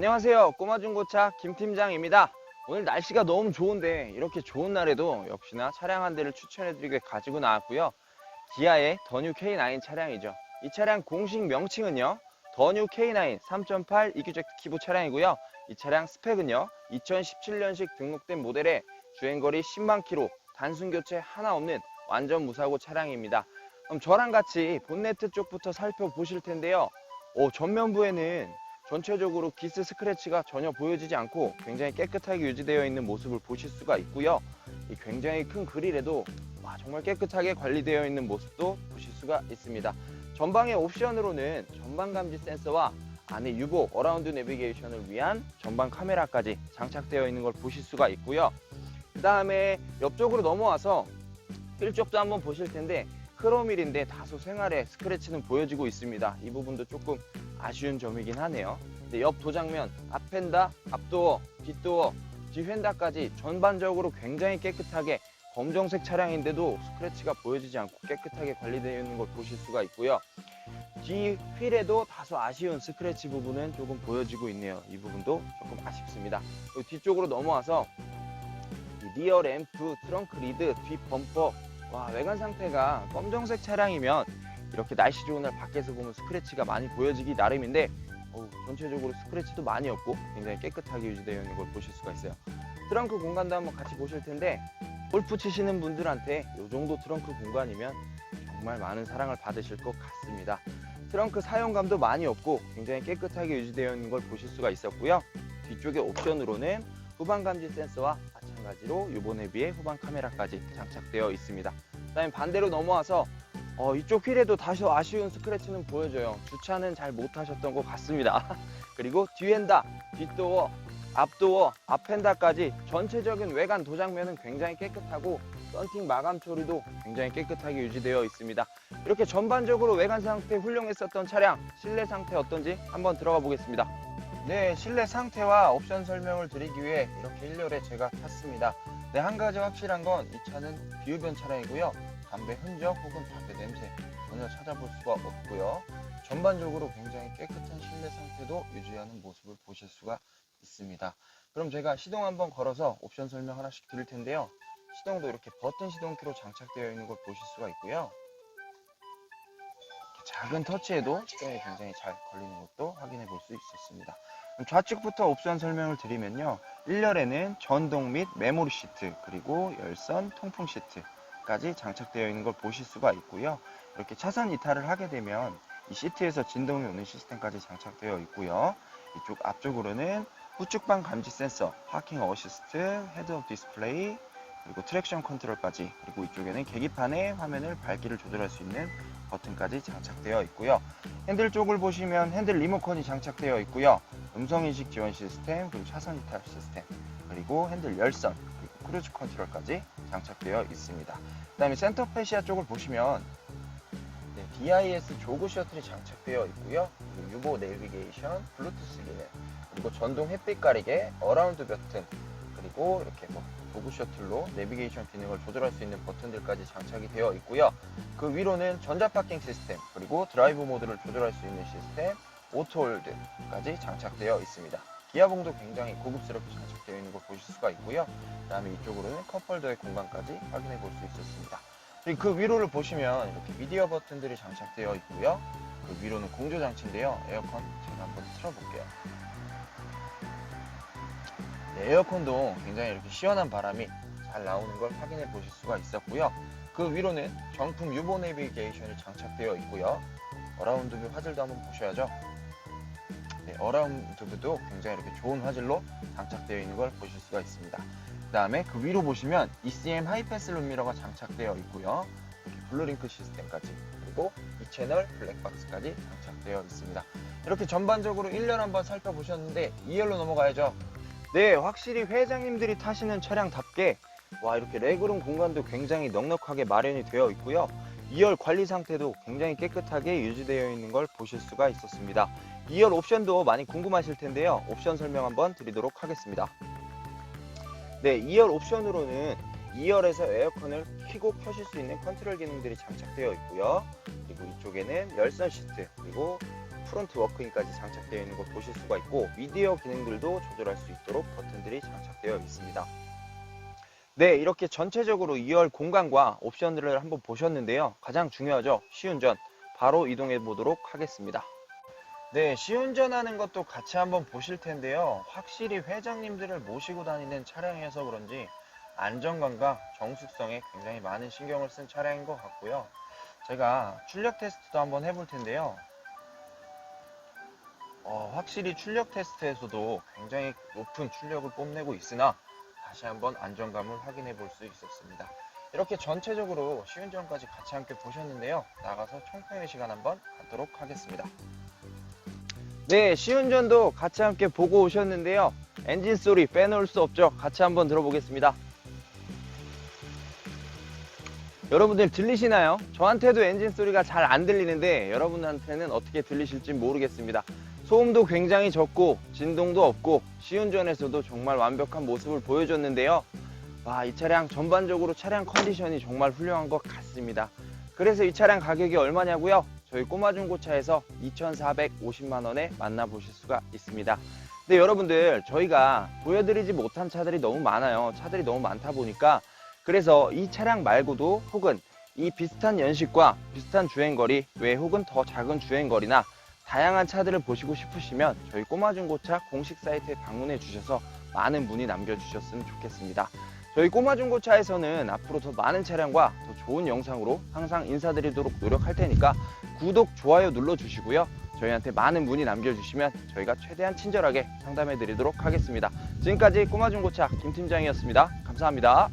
안녕하세요. 꼬마 중고차 김 팀장입니다. 오늘 날씨가 너무 좋은데 이렇게 좋은 날에도 역시나 차량 한 대를 추천해드리게 가지고 나왔고요. 기아의 더뉴 K9 차량이죠. 이 차량 공식 명칭은요. 더뉴 K9 3.8 이규젝트 키보 차량이고요. 이 차량 스펙은요. 2017년식 등록된 모델에 주행거리 10만 킬로, 단순 교체 하나 없는 완전 무사고 차량입니다. 그럼 저랑 같이 본네트 쪽부터 살펴보실 텐데요. 오, 전면부에는 전체적으로 기스 스크래치가 전혀 보여지지 않고 굉장히 깨끗하게 유지되어 있는 모습을 보실 수가 있고요. 이 굉장히 큰 그릴에도 와, 정말 깨끗하게 관리되어 있는 모습도 보실 수가 있습니다. 전방의 옵션으로는 전방 감지 센서와 안에 유보 어라운드 내비게이션을 위한 전방 카메라까지 장착되어 있는 걸 보실 수가 있고요. 그 다음에 옆쪽으로 넘어와서 휠 쪽도 한번 보실 텐데 크로밀인데 다소 생활에 스크래치는 보여지고 있습니다. 이 부분도 조금 아쉬운 점이긴 하네요. 근데 옆 도장면, 앞펜다, 앞도어, 뒷도어, 뒤펜다까지 전반적으로 굉장히 깨끗하게 검정색 차량인데도 스크래치가 보여지지 않고 깨끗하게 관리되어 있는 걸 보실 수가 있고요. 뒤 휠에도 다소 아쉬운 스크래치 부분은 조금 보여지고 있네요. 이 부분도 조금 아쉽습니다. 뒤쪽으로 넘어와서 이 리어 램프, 트렁크 리드, 뒷 범퍼, 와 외관 상태가 검정색 차량이면 이렇게 날씨 좋은 날 밖에서 보면 스크래치가 많이 보여지기 나름인데 어우, 전체적으로 스크래치도 많이 없고 굉장히 깨끗하게 유지되어 있는 걸 보실 수가 있어요. 트렁크 공간도 한번 같이 보실 텐데 골프 치시는 분들한테 이 정도 트렁크 공간이면 정말 많은 사랑을 받으실 것 같습니다. 트렁크 사용감도 많이 없고 굉장히 깨끗하게 유지되어 있는 걸 보실 수가 있었고요. 뒤쪽에 옵션으로는 후방 감지 센서와 마찬가지로 요번에 비해 후방 카메라까지 장착되어 있습니다. 그 다음에 반대로 넘어와서 어, 이쪽 휠에도 다시 아쉬운 스크래치는 보여져요. 주차는 잘 못하셨던 것 같습니다. 그리고 뒤엔다, 뒷도어, 앞도어, 앞펜다까지 전체적인 외관 도장면은 굉장히 깨끗하고 썬팅 마감 처리도 굉장히 깨끗하게 유지되어 있습니다. 이렇게 전반적으로 외관 상태 훌륭했었던 차량 실내 상태 어떤지 한번 들어가 보겠습니다. 네, 실내 상태와 옵션 설명을 드리기 위해 이렇게 1열에 제가 탔습니다. 네, 한 가지 확실한 건 이 차는 비흡연 차량이고요. 담배 흔적 혹은 담배 냄새 전혀 찾아볼 수가 없고요. 전반적으로 굉장히 깨끗한 실내 상태도 유지하는 모습을 보실 수가 있습니다. 그럼 제가 시동 한번 걸어서 옵션 설명 하나씩 드릴 텐데요. 시동도 이렇게 버튼 시동키로 장착되어 있는 걸 보실 수가 있고요. 작은 터치에도 시동이 굉장히 잘 걸리는 것도 확인해 볼 수 있었습니다. 좌측부터 옵션 설명을 드리면요. 1열에는 전동 및 메모리 시트 그리고 열선 통풍 시트 까지 장착되어 있는 걸 보실 수가 있고요. 이렇게 차선 이탈을 하게 되면 이 시트에서 진동이 오는 시스템까지 장착되어 있고요. 이쪽 앞쪽으로는 후측방 감지 센서, 파킹 어시스트, 헤드업 디스플레이, 그리고 트랙션 컨트롤까지 그리고 이쪽에는 계기판에 화면을 밝기를 조절할 수 있는 버튼까지 장착되어 있고요. 핸들 쪽을 보시면 핸들 리모컨이 장착되어 있고요. 음성인식 지원 시스템, 그리고 차선 이탈 시스템, 그리고 핸들 열선, 그리고 크루즈 컨트롤까지 장착되어 있습니다. 그 다음에 센터 페시아 쪽을 보시면 네, DIS 조그 셔틀이 장착되어 있고요. 그리고 유보 내비게이션, 블루투스 기능, 그리고 전동 햇빛 가리개, 어라운드 버튼, 그리고 이렇게 뭐 도구 셔틀로 내비게이션 기능을 조절할 수 있는 버튼들까지 장착이 되어 있고요. 그 위로는 전자 파킹 시스템, 그리고 드라이브 모드를 조절할 수 있는 시스템, 오토홀드까지 장착되어 있습니다. 기아봉도 굉장히 고급스럽게 장착되어 있는 걸 보실 수가 있고요. 그 다음에 이쪽으로는 컵홀더의 공간까지 확인해 볼 수 있었습니다. 그리고 그 위로를 보시면 이렇게 미디어 버튼들이 장착되어 있고요. 그 위로는 공조 장치인데요. 에어컨 제가 한번 틀어볼게요. 네, 에어컨도 굉장히 이렇게 시원한 바람이 잘 나오는 걸 확인해 보실 수가 있었고요. 그 위로는 정품 유보 내비게이션이 장착되어 있고요. 어라운드 뷰 화질도 한번 보셔야죠. 네, 어라운드 뷰도 굉장히 이렇게 좋은 화질로 장착되어 있는 걸 보실 수가 있습니다. 그 다음에 그 위로 보시면 ECM 하이패스 룸미러가 장착되어 있고요. 이렇게 블루링크 시스템까지 그리고 이 채널 블랙박스까지 장착되어 있습니다. 이렇게 전반적으로 1열 한번 살펴보셨는데 2열로 넘어가야죠. 네, 확실히 회장님들이 타시는 차량답게 와 이렇게 레그룸 공간도 굉장히 넉넉하게 마련이 되어 있고요. 2열 관리 상태도 굉장히 깨끗하게 유지되어 있는 걸 보실 수가 있었습니다. 2열 옵션도 많이 궁금하실 텐데요. 옵션 설명 한번 드리도록 하겠습니다. 네, 2열 옵션으로는 2열에서 에어컨을 켜고 켜실 수 있는 컨트롤 기능들이 장착되어 있고요. 그리고 이쪽에는 열선 시트, 그리고 프론트 워크인까지 장착되어 있는 걸 보실 수가 있고 미디어 기능들도 조절할 수 있도록 버튼들이 장착되어 있습니다. 네, 이렇게 전체적으로 2열 공간과 옵션들을 한번 보셨는데요. 가장 중요하죠. 시운전 바로 이동해 보도록 하겠습니다. 네, 시운전하는 것도 같이 한번 보실 텐데요. 확실히 회장님들을 모시고 다니는 차량이어서 그런지 안정감과 정숙성에 굉장히 많은 신경을 쓴 차량인 것 같고요. 제가 출력 테스트도 한번 해볼 텐데요. 어, 확실히 출력 테스트에서도 굉장히 높은 출력을 뽐내고 있으나 다시 한번 안정감을 확인해 볼 수 있었습니다. 이렇게 전체적으로 시운전까지 같이 함께 보셨는데요. 나가서 총평의 시간 한번 갖도록 하겠습니다. 네, 시운전도 같이 함께 보고 오셨는데요. 엔진 소리 빼놓을 수 없죠. 같이 한번 들어보겠습니다. 여러분들 들리시나요? 저한테도 엔진 소리가 잘 안 들리는데 여러분한테는 어떻게 들리실지 모르겠습니다. 소음도 굉장히 적고 진동도 없고 시운전에서도 정말 완벽한 모습을 보여줬는데요. 와, 이 차량 전반적으로 차량 컨디션이 정말 훌륭한 것 같습니다. 그래서 이 차량 가격이 얼마냐고요? 저희 꼬마 중고차에서 2,450만 원에 만나보실 수가 있습니다. 근데 여러분들 저희가 보여드리지 못한 차들이 너무 많아요. 차들이 너무 많다 보니까 그래서 이 차량 말고도 혹은 이 비슷한 연식과 비슷한 주행거리 외 혹은 더 작은 주행거리나 다양한 차들을 보시고 싶으시면 저희 꼬마중고차 공식 사이트에 방문해 주셔서 많은 문의 남겨주셨으면 좋겠습니다. 저희 꼬마중고차에서는 앞으로 더 많은 차량과 더 좋은 영상으로 항상 인사드리도록 노력할 테니까 구독, 좋아요 눌러주시고요. 저희한테 많은 문의 남겨주시면 저희가 최대한 친절하게 상담해 드리도록 하겠습니다. 지금까지 꼬마중고차 김팀장이었습니다. 감사합니다.